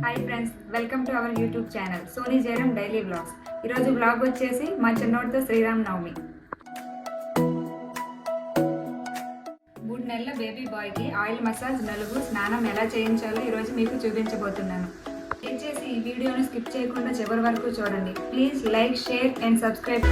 Hi friends welcome to our YouTube channel Soni Jayaram daily vlogs ఈరోజు vlog వచ్చేసి మా చిన్నోడితో శ్రీరామ్ నవమి. మూడు నెలల బేబీ బాయ్కి ఆయిల్ మసాజ్ నలుగు స్నానం ఎలా చేయించాలో ఈరోజు మీకు చూపించబోతున్నాను. దయచేసి ఈ వీడియోను స్కిప్ చేయకుండా చివరి వరకు చూడండి. Please like share and subscribe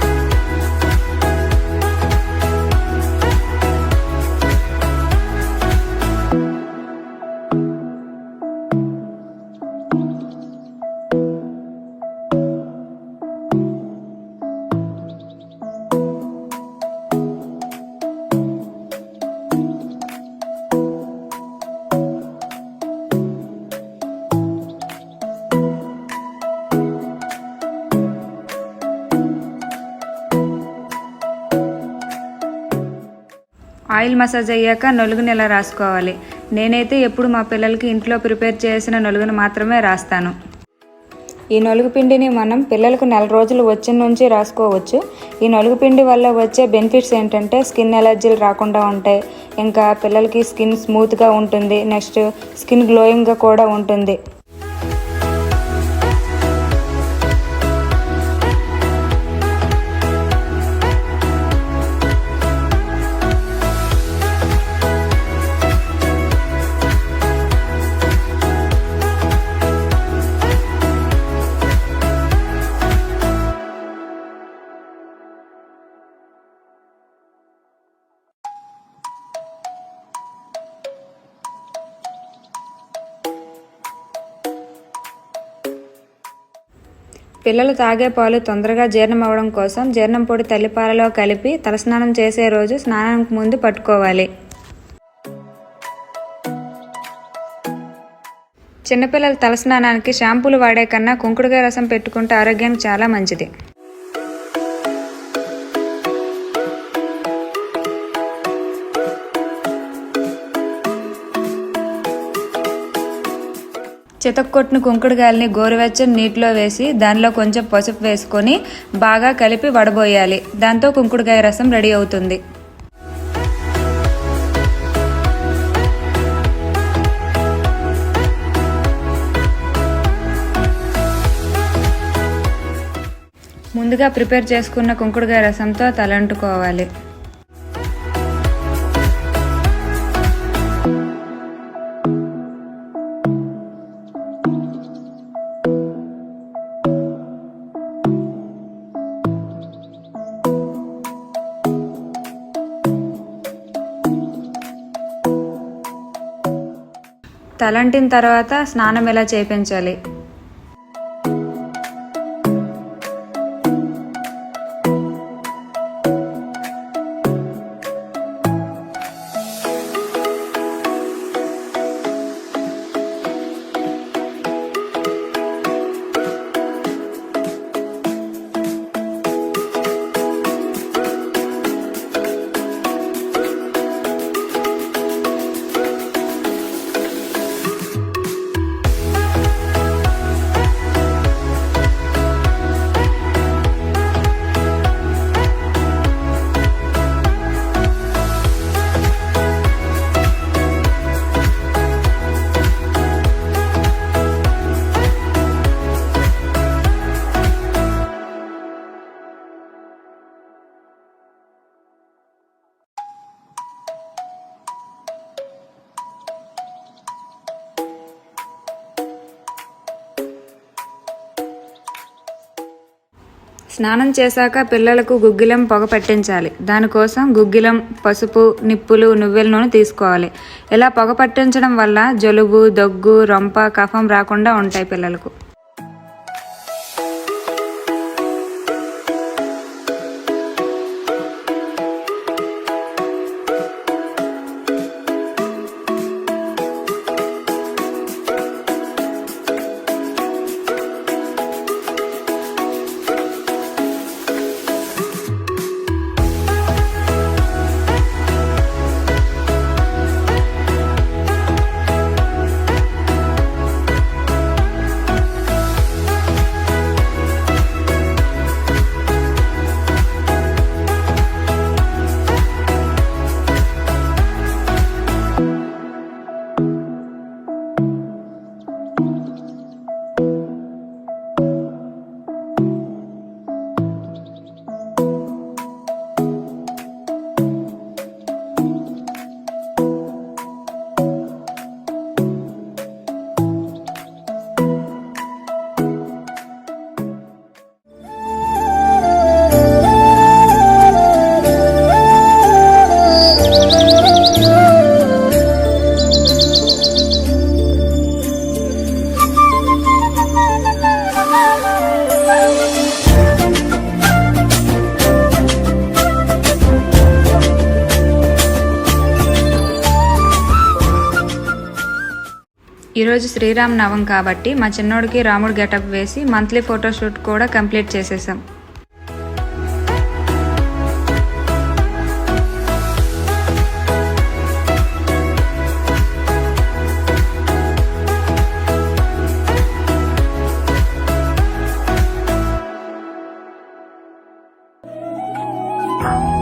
oil massage అయ్యాక నలుగుని ఎలా రాసుకోవాలి? నేనైతే ఎప్పుడు మా పిల్లలకి ఇంట్లో ప్రిపేర్ చేసిన నలుగును మాత్రమే రాస్తాను. ఈ నలుగు పిండిని మనం పిల్లలకు నెల రోజులు వచ్చిన నుంచి రాసుకోవచ్చు. ఈ నలుగు పిండి వల్ల వచ్చే బెనిఫిట్స్ ఏంటంటే స్కిన్ ఎలర్జీలు రాకుండా ఉంటాయి. ఇంకా పిల్లలకి స్కిన్ స్మూత్గా ఉంటుంది. నెక్స్ట్ స్కిన్ గ్లోయింగ్గా కూడా ఉంటుంది. పిల్లలు తాగే పాలు తొందరగా జీర్ణం అవ్వడం కోసం జీర్ణం పొడి తల్లిపాలలో కలిపి తలస్నానం చేసే రోజు స్నానానికి ముందు పట్టుకోవాలి. చిన్నపిల్లల తలస్నానానికి షాంపూలు వాడే కన్నా కుంకుడుకాయ రసం పెట్టుకుంటే ఆరోగ్యానికి చాలా మంచిది. చితక్కొట్టిన కుంకుడుకాయలని గోరువెచ్చని నీటిలో వేసి దానిలో కొంచెం పసుపు వేసుకొని బాగా కలిపి వడబోయాలి. దాంతో కుంకుడుకాయ రసం రెడీ అవుతుంది. ముందుగా ప్రిపేర్ చేసుకున్న కుంకుడుకాయ రసంతో తలంటుకోవాలి. తలంటిన తర్వాత స్నానం ఎలా చేయించాలి? స్నానం చేశాక పిల్లలకు గుగ్గిలం పొగ పట్టించాలి. దానికోసం గుగ్గిలం పసుపు నిప్పులు నువ్వుల నూనె తీసుకోవాలి. ఇలా పొగ పట్టించడం వల్ల జలుబు దగ్గు రొంప కఫం రాకుండా ఉంటాయి పిల్లలకు. ఈరోజు శ్రీరామ్ నవం కాబట్టి మా చిన్నోడికి రాముడు గెటప్ వేసి మంత్లీ ఫోటోషూట్ కూడా కంప్లీట్ చేసేసాం. Thank